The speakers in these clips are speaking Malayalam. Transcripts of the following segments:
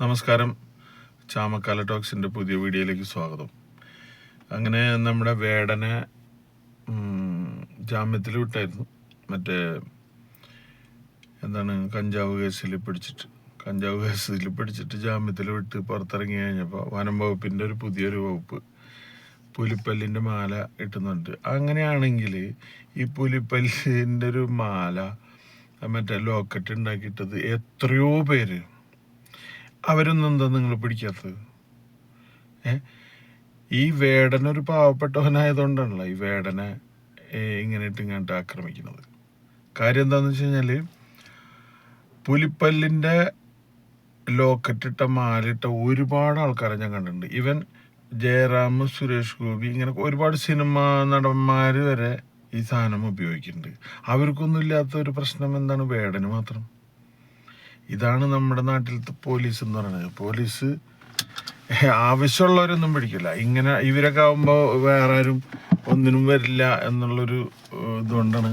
നമസ്കാരം. ചാമക്കാല ടോക്സിന്റെ പുതിയ വീഡിയോയിലേക്ക് സ്വാഗതം. അങ്ങനെ നമ്മുടെ വേടനെ ജാമ്യത്തിൽ വിട്ടായിരുന്നു. മറ്റേ എന്താണ് കഞ്ചാവ് കേസിൽ പിടിച്ചിട്ട് കഞ്ചാവ് കേസിൽ പിടിച്ചിട്ട് ജാമ്യത്തിൽ വിട്ട് പുറത്തിറങ്ങി കഴിഞ്ഞപ്പോൾ വനം വകുപ്പിന്റെ ഒരു പുതിയൊരു വകുപ്പ് പുലിപ്പല്ലിന്റെ മാല ഇട്ടുന്നുണ്ട്. അങ്ങനെയാണെങ്കിൽ ഈ പുലിപ്പല്ലിന്റെ ഒരു മാല മറ്റേ ലോക്കറ്റ് ഉണ്ടാക്കിയിട്ടത് എത്രയോ പേര് അവരൊന്നും എന്താ നിങ്ങൾ പിടിക്കാത്തത്? ഏ? ഈ വേടനൊരു പാവപ്പെട്ടവനായതുകൊണ്ടാണല്ലോ ഈ വേടനെ ഇങ്ങനെ ഇട്ട് ഇങ്ങോട്ട് ആക്രമിക്കുന്നത്. കാര്യം എന്താണെന്ന് വെച്ച് കഴിഞ്ഞാൽ പുലിപ്പല്ലിന്റെ ലോക്കറ്റിട്ട മാലിട്ട ഒരുപാട് ആൾക്കാരെ ഞാൻ കണ്ടിട്ടുണ്ട്. ഇവൻ ജയറാം സുരേഷ് ഗോപി ഇങ്ങനെ ഒരുപാട് സിനിമ നടന്മാർ വരെ ഈ സാധനം ഉപയോഗിക്കുന്നുണ്ട്. അവർക്കൊന്നും ഇല്ലാത്ത ഒരു പ്രശ്നം എന്താണ്? വേടന് മാത്രം. ഇതാണ് നമ്മുടെ നാട്ടിലത്തെ പോലീസ് എന്ന് പറയുന്നത്. പോലീസ് ആവശ്യമുള്ളവരൊന്നും പിടിക്കില്ല. ഇങ്ങനെ ഇവരൊക്കെ ആകുമ്പോൾ വേറെ ആരും ഒന്നിനും വരില്ല എന്നുള്ളൊരു ഇതുകൊണ്ടാണ്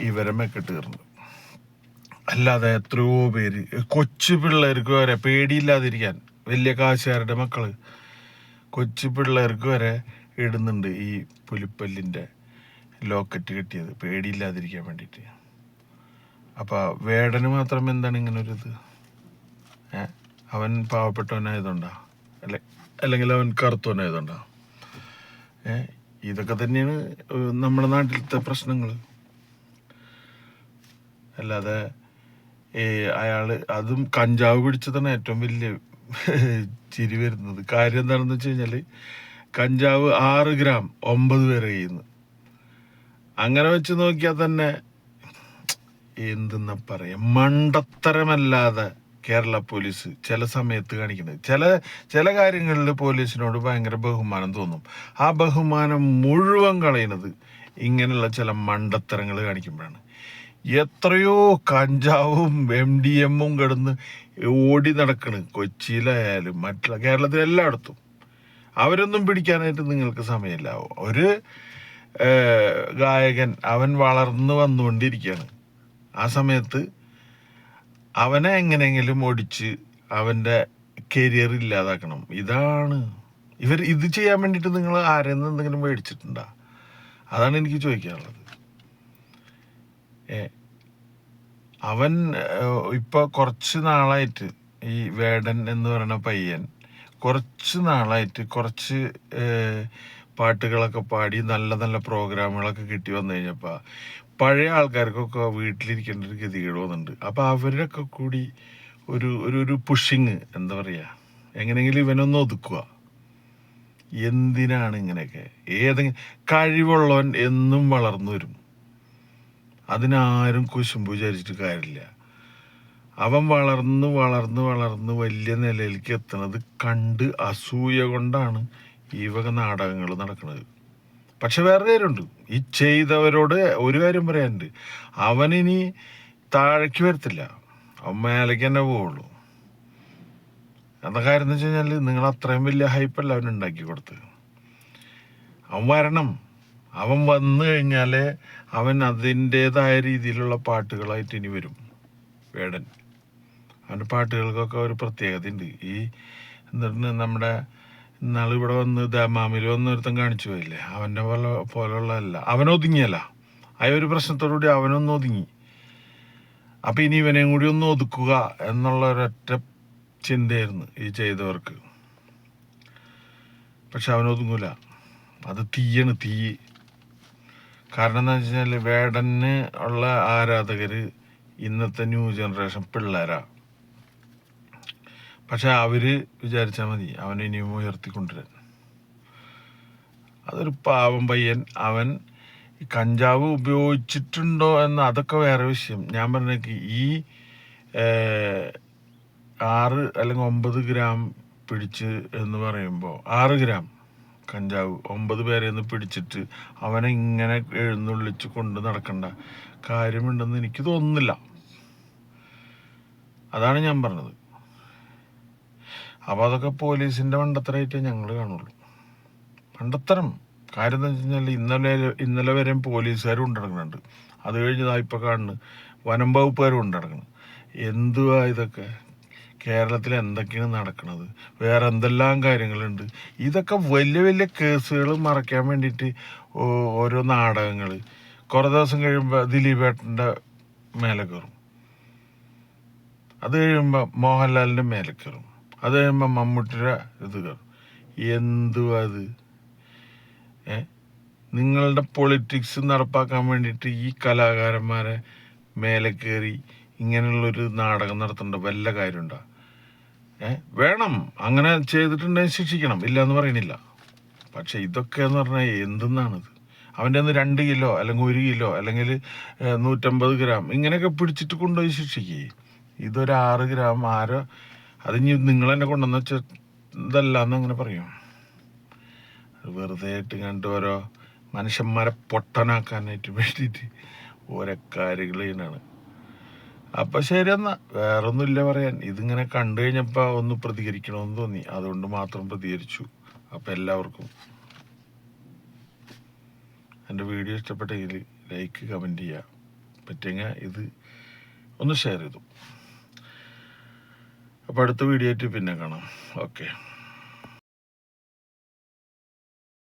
ഇവരെ മെക്കിട്ട് കയറുന്നത് അല്ലാതെ എത്രയോ പേര് കൊച്ചു പിള്ളേർക്ക് വരെ പേടിയില്ലാതിരിക്കാൻ വലിയ കാശുകാരുടെ മക്കൾ കൊച്ചു പിള്ളേർക്ക് വരെ ഇടുന്നുണ്ട് ഈ പുലിപ്പല്ലിന്റെ ലോക്കറ്റ് കിട്ടിയത്. പേടിയില്ലാതിരിക്കാൻ വേണ്ടിയിട്ട്. അപ്പൊ വേടന് മാത്രം എന്താണ് ഇങ്ങനെ ഒരു ഇത് അവൻ പാവപ്പെട്ടവനായതുകൊണ്ടാ? അല്ലെ അല്ലെങ്കിൽ അവൻ കറുത്തവനായതുകൊണ്ടാ? ഏ? ഇതൊക്കെ തന്നെയാണ് നമ്മുടെ നാട്ടിലത്തെ പ്രശ്നങ്ങൾ അല്ലാതെ ഏ അയാൾ അതും കഞ്ചാവ് പിടിച്ചതാണ് ഏറ്റവും വലിയ ചിരി വരുന്നത്. കാര്യം എന്താണെന്ന് വെച്ച് കഴിഞ്ഞാൽ കഞ്ചാവ് ആറ് ഗ്രാം ഒമ്പത് പേരെ ചെയ്യുന്നു അങ്ങനെ വെച്ച് നോക്കിയാൽ തന്നെ എന്തെന്നാ പറയാ? മണ്ടത്തരമല്ലാതെ കേരള പോലീസ് ചില സമയത്ത് കാണിക്കുന്നത്. ചില ചില കാര്യങ്ങളിൽ പോലീസിനോട് ഭയങ്കര ബഹുമാനം തോന്നും. ആ ബഹുമാനം മുഴുവൻ കളയുന്നത് ഇങ്ങനെയുള്ള ചില മണ്ടത്തരങ്ങൾ കാണിക്കുമ്പോഴാണ്. എത്രയോ കഞ്ചാവും എം ഡി എമ്മും കിടന്ന് ഓടി നടക്കണ്. കൊച്ചിയിലായാലും മറ്റുള്ള കേരളത്തിൽ എല്ലായിടത്തും അവരൊന്നും പിടിക്കാനായിട്ട് നിങ്ങൾക്ക് സമയമില്ല. ഒരു ഗായകൻ അവൻ വളർന്നു വന്നുകൊണ്ടിരിക്കുകയാണ്. ആ സമയത്ത് അവനെ എങ്ങനെയെങ്കിലും ഓടിച്ച് അവന്റെ കരിയർ ഇല്ലാതാക്കണം. ഇതാണ്. ഇവർ ഇത് ചെയ്യാൻ വേണ്ടിയിട്ട് നിങ്ങൾ ആരെയും നിന്ന് എന്തെങ്കിലും മേടിച്ചിട്ടുണ്ടോ? അതാണ് എനിക്ക് ചോദിക്കാനുള്ളത്. അവൻ ഇപ്പൊ കുറച്ച് നാളായിട്ട് ഈ വേടൻ എന്ന് പറയുന്ന പയ്യൻ കുറച്ച് നാളായിട്ട് കുറച്ച് പാട്ടുകളൊക്കെ പാടി നല്ല നല്ല പ്രോഗ്രാമുകളൊക്കെ കിട്ടി വന്നു കഴിഞ്ഞപ്പോൾ പഴയ ആൾക്കാർക്കൊക്കെ വീട്ടിലിരിക്കേണ്ട ഒരു ഗതികേട് വന്നിട്ടുണ്ട്. അപ്പോൾ അവരൊക്കെ കൂടി ഒരു ഒരു ഒരു പുഷിങ് എന്താ പറയുക എങ്ങനെയെങ്കിലും ഇവനൊന്ന് ഒതുക്കുക. എന്തിനാണ് ഇങ്ങനെയൊക്കെ? ഏതെങ്കിലും കഴിവുള്ളവൻ എന്നും വളർന്നു വരും. അതിനാരും കുശുമ്പ് വിചാരിച്ചിട്ട് കാര്യമില്ല. അവൻ വളർന്ന് വളർന്ന് വളർന്ന് വലിയ നിലയിലേക്ക് എത്തുന്നത് കണ്ട് അസൂയ കൊണ്ടാണ് ഈ വക നാടകങ്ങൾ നടക്കുന്നത്. പക്ഷെ വേറെ കാര്യമുണ്ട് ഈ ചെയ്തവരോട് ഒരു കാര്യം പറയാനുണ്ട്. അവനിനി താഴേക്ക് വരത്തില്ല. അവൻ മേലേക്ക് തന്നെ പോവുള്ളൂ. എന്താ കാര്യം എന്ന് വെച്ച് കഴിഞ്ഞാൽ നിങ്ങൾ അത്രയും വലിയ ഹൈപ്പല്ല അവൻ ഉണ്ടാക്കി കൊടുത്ത് അവൻ വരണം. അവൻ വന്നു കഴിഞ്ഞാൽ അവൻ അതിന്റെതായ രീതിയിലുള്ള പാട്ടുകളായിട്ട് ഇനി വരും. വേടൻ. അവന്റെ പാട്ടുകൾക്കൊക്കെ ഒരു പ്രത്യേകത ഉണ്ട് ഈ എന്നിട്ട് നമ്മുടെ ഇന്നാൾ ഇവിടെ വന്ന് ദമാമിൽ വന്ന് ഒരുത്തൻ കാണിച്ചു പോയില്ലേ? അവന്റെ പോലെ പോലുള്ളതല്ല അവനൊതുങ്ങിയല്ല. ആ ഒരു പ്രശ്നത്തോടുകൂടി അവനൊന്ന് ഒതുങ്ങി. അപ്പം ഇനി ഇവനെയും കൂടി ഒന്ന് ഒതുക്കുക എന്നുള്ള ഒരൊറ്റ ചിന്തയായിരുന്നു ഈ ചെയ്തവർക്ക്. പക്ഷെ അവനൊതുങ്ങൂല. അത് തീയാണ് തീ. കാരണം എന്താ വെച്ച് കഴിഞ്ഞാൽ വേടന് ഉള്ള ആരാധകർ ഇന്നത്തെ ന്യൂ ജനറേഷൻ പിള്ളേരാ. പക്ഷെ അവർ വിചാരിച്ചാൽ മതി അവനെ ഇനിയും ഉയർത്തിക്കൊണ്ടുവരാൻ. അതൊരു പാവം പയ്യൻ അവൻ കഞ്ചാവ് ഉപയോഗിച്ചിട്ടുണ്ടോ എന്ന് അതൊക്കെ വേറെ വിഷയം. ഞാൻ പറഞ്ഞേക്ക് ഈ ആറ് അല്ലെങ്കിൽ ഒമ്പത് ഗ്രാം പിടിച്ച് എന്ന് പറയുമ്പോൾ ആറ് ഗ്രാം കഞ്ചാവ് ഒമ്പത് പേരെ ഒന്ന് പിടിച്ചിട്ട് അവനെ ഇങ്ങനെ എഴുന്നള്ളിച്ച് കൊണ്ട് നടക്കേണ്ട കാര്യമുണ്ടെന്ന് എനിക്ക് തോന്നുന്നില്ല. അതാണ് ഞാൻ പറഞ്ഞത്. അപ്പോൾ അതൊക്കെ പോലീസിന്റെ മണ്ടത്തരമായിട്ടേ ഞങ്ങൾ കാണുള്ളൂ. മണ്ടത്തരം കാര്യം എന്താ വെച്ച് കഴിഞ്ഞാൽ ഇന്നലെ ഇന്നലെ വരെയും പോലീസുകാരും കൊണ്ടിടക്കുന്നുണ്ട് അത് കഴിഞ്ഞതാ ഇപ്പോൾ കാണുന്നു. വനം വകുപ്പുകാരും കൊണ്ടിടക്കണം എന്തുവാ ഇതൊക്കെ? കേരളത്തിൽ എന്തൊക്കെയാണ് നടക്കുന്നത് വേറെ എന്തെല്ലാം കാര്യങ്ങളുണ്ട്? ഇതൊക്കെ വലിയ വലിയ കേസുകൾ മറയ്ക്കാൻ വേണ്ടിയിട്ട് ഓരോ നാടകങ്ങൾ കുറേ ദിവസം കഴിയുമ്പോൾ ദിലീപേട്ടന്റെ മേലെ കയറും അത് കഴിയുമ്പോൾ മോഹൻലാലിന്റെ മേലെ കയറും അത് കഴിയുമ്പോൾ മമ്മൂട്ടിയുടെ ഇത് കയറും എന്തുവാ അത്? ഏ? നിങ്ങളുടെ പൊളിറ്റിക്സ് നടപ്പാക്കാൻ വേണ്ടിയിട്ട് ഈ കലാകാരന്മാരെ മേലെ കയറി ഇങ്ങനെയുള്ളൊരു നാടകം നടത്തേണ്ട വല്ല കാര്യമുണ്ടോ? ഏ? വേണം. അങ്ങനെ ചെയ്തിട്ടുണ്ടെങ്കിൽ ശിക്ഷിക്കണം. ഇല്ല എന്ന് പറയണില്ല പക്ഷെ ഇതൊക്കെ എന്ന് പറഞ്ഞാൽ എന്തെന്നാണിത്? അവന്റെ ഒന്ന് രണ്ട് കിലോ അല്ലെങ്കിൽ ഒരു കിലോ അല്ലെങ്കിൽ നൂറ്റമ്പത് ഗ്രാം ഇങ്ങനെയൊക്കെ പിടിച്ചിട്ട് കൊണ്ടുപോയി ശിക്ഷിക്കുകയും ഇതൊരു ഗ്രാം ആരോ അത് ഇനി നിങ്ങൾ എന്നെ കൊണ്ടുവന്ന വെച്ച ഇതല്ല എന്ന് അങ്ങനെ പറയും. വെറുതെ ആയിട്ട് കണ്ട് ഓരോ മനുഷ്യന്മാരെ പൊട്ടനാക്കാനായിട്ട് വേണ്ടിയിട്ട് ഓരോ കാര്യങ്ങൾ ചെയ്യുന്നതാണ്. അപ്പം ശരി എന്നാ വേറൊന്നുമില്ല പറയാൻ. ഇതിങ്ങനെ കണ്ടു കഴിഞ്ഞപ്പോൾ ഒന്ന് പ്രതികരിക്കണമെന്ന് തോന്നി. അതുകൊണ്ട് മാത്രം പ്രതികരിച്ചു. അപ്പം എല്ലാവർക്കും എന്റെ വീഡിയോ ഇഷ്ടപ്പെട്ടെങ്കിൽ ലൈക്ക് കമന്റ് ചെയ്യുക. പറ്റുമെങ്കിൽ ഇത് ഒന്ന് ഷെയർ ചെയ്തു. അപ്പോൾ അടുത്ത വീഡിയോ ആയിട്ട് പിന്നെ കാണാം. ഓക്കെ